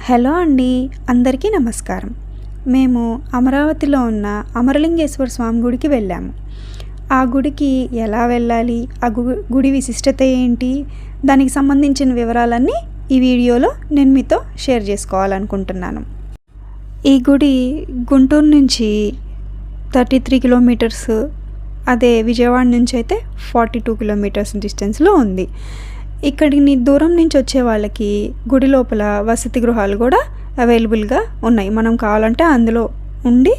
Hello అండి అందరికీ నమస్కారం. మేము అమరావతిలో ఉన్న అమరలింగేశ్వర స్వామి గుడికి వెళ్ళాము. ఆ గుడికి ఎలా వెళ్ళాలి ఆ గు గుడి విశిష్టత ఏంటి దానికి సంబంధించిన వివరాలన్నీ ఈ వీడియోలో నేను మీతో షేర్ చేసుకోవాలనుకుంటున్నాను. ఈ గుడి గుంటూరు నుంచి థర్టీ త్రీ కిలోమీటర్స్ అదే విజయవాడ నుంచి అయితే ఫార్టీ టూ కిలోమీటర్స్ డిస్టెన్స్లో ఉంది. ఇక్కడిని దూరం నుంచి వచ్చే వాళ్ళకి గుడి లోపల వసతి గృహాలు కూడా అవైలబుల్గా ఉన్నాయి. మనం కావాలంటే అందులో ఉండి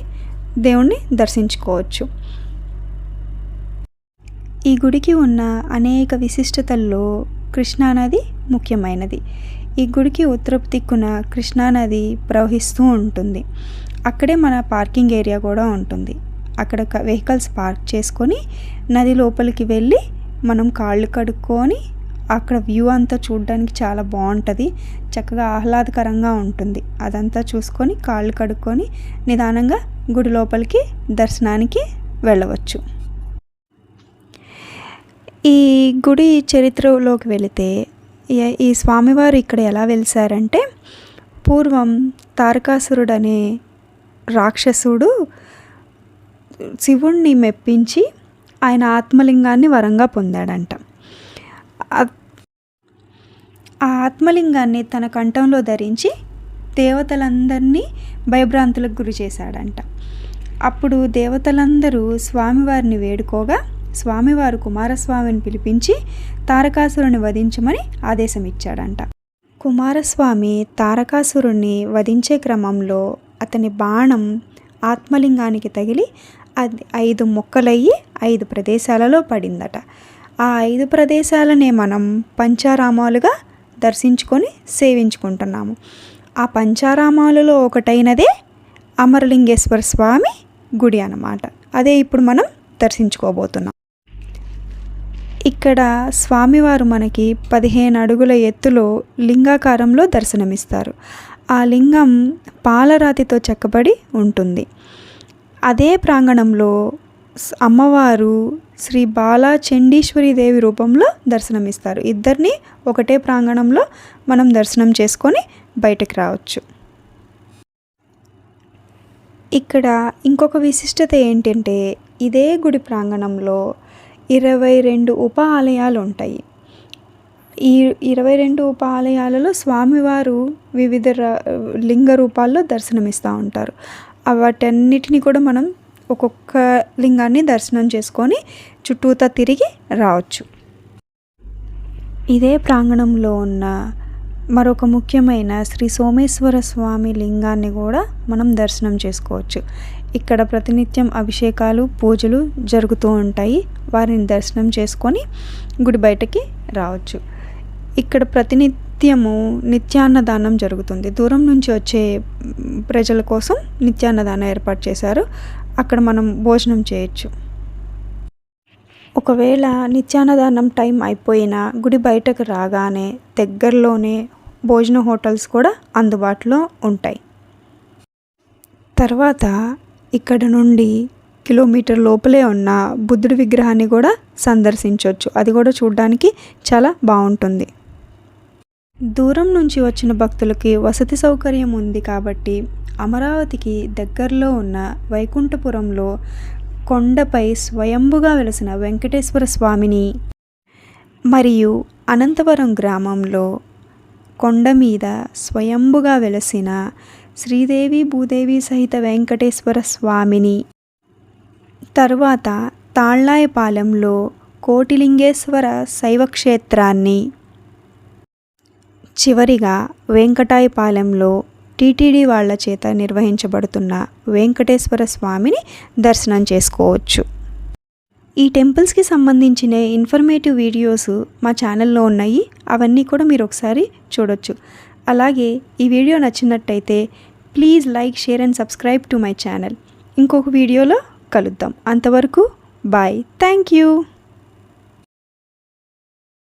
దేవుణ్ణి దర్శించుకోవచ్చు. ఈ గుడికి ఉన్న అనేక విశిష్టతల్లో కృష్ణానది ముఖ్యమైనది. ఈ గుడికి ఉత్తరపు దిక్కున కృష్ణానది ప్రవహిస్తూ ఉంటుంది. అక్కడే మన పార్కింగ్ ఏరియా కూడా ఉంటుంది. అక్కడ వెహికల్స్ పార్క్ చేసుకొని నది లోపలికి వెళ్ళి మనం కాళ్ళు కడుక్కొని అక్కడ వ్యూ అంతా చూడడానికి చాలా బాగుంటుంది. చక్కగా ఆహ్లాదకరంగా ఉంటుంది. అదంతా చూసుకొని కాళ్ళు కడుక్కొని నిదానంగా గుడి లోపలికి దర్శనానికి వెళ్ళవచ్చు. ఈ గుడి చరిత్రలోకి వెళితే ఈ స్వామివారు ఇక్కడ ఎలా వెలిసారంటే పూర్వం తారకాసురుడు అనే రాక్షసుడు శివుణ్ణి మెప్పించి ఆయన ఆత్మలింగాన్ని వరంగా పొందాడంట. ఆ ఆత్మలింగాన్ని తన కంఠంలో ధరించి దేవతలందరినీ భయభ్రాంతులకు గురి చేశాడంట. అప్పుడు దేవతలందరూ స్వామివారిని వేడుకోగా స్వామివారు కుమారస్వామిని పిలిపించి తారకాసురుని వధించమని ఆదేశం ఇచ్చాడంట కుమారస్వామి తారకాసురుణ్ణి వధించే క్రమంలో అతని బాణం ఆత్మలింగానికి తగిలి అది ఐదు మొక్కలయ్యి ఐదు ప్రదేశాలలో పడిందట. ఆ ఐదు ప్రదేశాలనే మనం పంచారామాలుగా దర్శించుకొని సేవించుకుంటున్నాము. ఆ పంచారామాలలో ఒకటైనదే అమరలింగేశ్వర స్వామి గుడి అన్నమాట. అదే ఇప్పుడు మనం దర్శించుకోబోతున్నాం. ఇక్కడ స్వామివారు మనకి పదిహేను అడుగుల ఎత్తులో లింగాకారంలో దర్శనమిస్తారు. ఆ లింగం పాలరాతితో చెక్కబడి ఉంటుంది. అదే ప్రాంగణంలో అమ్మవారు శ్రీ బాలా దేవి రూపంలో దర్శనమిస్తారు. ఇద్దరిని ఒకటే ప్రాంగణంలో మనం దర్శనం చేసుకొని బయటకు రావచ్చు. ఇక్కడ ఇంకొక విశిష్టత ఏంటంటే ఇదే గుడి ప్రాంగణంలో ఇరవై రెండు ఉప ఆలయాలు ఉంటాయి. ఈ ఇరవై రెండు ఉప ఆలయాలలో స్వామివారు వివిధ లింగ రూపాల్లో దర్శనమిస్తూ ఉంటారు. వాటన్నిటిని కూడా మనం ఒక్కొక్క లింగాన్ని దర్శనం చేసుకొని చుట్టూతా తిరిగి రావచ్చు. ఇదే ప్రాంగణంలో ఉన్న మరొక ముఖ్యమైన శ్రీ సోమేశ్వర స్వామి లింగాన్ని కూడా మనం దర్శనం చేసుకోవచ్చు. ఇక్కడ ప్రతినిత్యం అభిషేకాలు పూజలు జరుగుతూ ఉంటాయి. వారిని దర్శనం చేసుకొని గుడి బయటకి రావచ్చు. ఇక్కడ ప్రతినిత్యము నిత్యాన్నదానం జరుగుతుంది. దూరం నుంచి వచ్చే ప్రజల కోసం నిత్యాన్నదానం ఏర్పాటు చేశారు. అక్కడ మనం భోజనం చేయొచ్చు. ఒకవేళ నిత్యాన్నదానం టైం అయిపోయినా గుడి బయటకు రాగానే దగ్గరలోనే భోజన హోటల్స్ కూడా అందుబాటులో ఉంటాయి. తర్వాత ఇక్కడ నుండి కిలోమీటర్ లోపలే ఉన్న బుద్ధుడి విగ్రహాన్ని కూడా సందర్శించవచ్చు అది కూడా చూడడానికి చాలా బాగుంటుంది. దూరం నుంచి వచ్చిన భక్తులకి వసతి సౌకర్యం ఉంది కాబట్టి అమరావతికి దగ్గరలో ఉన్న వైకుంఠపురంలో కొండపై స్వయంభుగా వెలసిన వెంకటేశ్వర స్వామిని మరియు అనంతపురం గ్రామంలో కొండ మీద స్వయంభుగా వెలసిన శ్రీదేవి భూదేవి సహిత వెంకటేశ్వర స్వామిని. తరువాత తాళ్ళాయపాలెంలో కోటిలింగేశ్వర శైవక్షేత్రాన్ని చివరిగా వెంకటాయపాలెంలో టీటీడీ వాళ్ళ చేత నిర్వహించబడుతున్న వెంకటేశ్వర స్వామిని దర్శనం చేసుకోవచ్చు. ఈ టెంపుల్స్కి సంబంధించిన ఇన్ఫర్మేటివ్ వీడియోస్ మా ఛానల్లో ఉన్నాయి. అవన్నీ కూడా మీరు ఒకసారి చూడొచ్చు. అలాగే ఈ వీడియో నచ్చినట్టయితే please like share and subscribe to my channel. ఇంకొక వీడియోలో కలుద్దాం. అంతవరకు బాయ్. Thank you